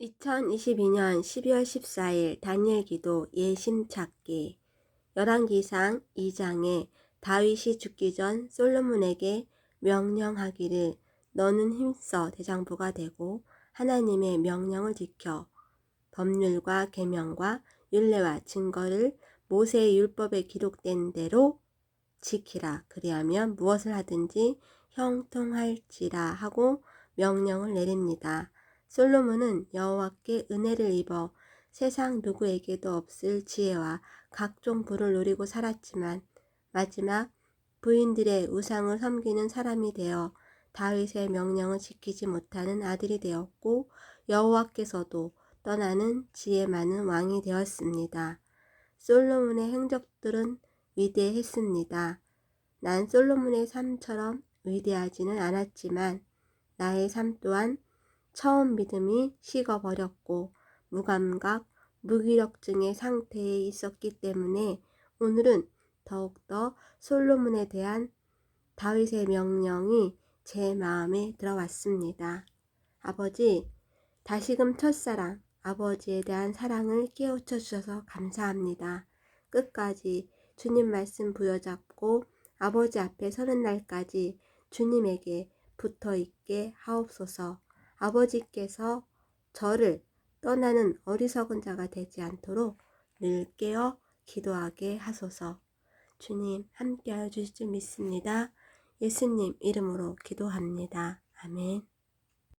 2022년 12월 14일 다니엘 기도 예심 찾기 열왕기상 2장에 다윗이 죽기 전 솔로몬에게 명령하기를 너는 힘써 대장부가 되고 하나님의 명령을 지켜 법률과 계명과 율례와 증거를 모세의 율법에 기록된 대로 지키라 그리하면 무엇을 하든지 형통할지라 하고 명령을 내립니다. 솔로몬은 여호와께 은혜를 입어 세상 누구에게도 없을 지혜와 각종 부를 누리고 살았지만 마지막 부인들의 우상을 섬기는 사람이 되어 다윗의 명령을 지키지 못하는 아들이 되었고 여호와께서도 떠나는 지혜 많은 왕이 되었습니다. 솔로몬의 행적들은 위대했습니다. 난 솔로몬의 삶처럼 위대하지는 않았지만 나의 삶 또한 처음 믿음이 식어버렸고 무감각, 무기력증의 상태에 있었기 때문에 오늘은 더욱더 솔로몬에 대한 다윗의 명령이 제 마음에 들어왔습니다. 아버지, 다시금 첫사랑, 아버지에 대한 사랑을 깨우쳐 주셔서 감사합니다. 끝까지 주님 말씀 부여잡고 아버지 앞에 서는 날까지 주님에게 붙어 있게 하옵소서. 아버지께서 저를 떠나는 어리석은 자가 되지 않도록 늘 깨어 기도하게 하소서. 주님 함께하여 주실 줄 믿습니다. 예수님 이름으로 기도합니다. 아멘.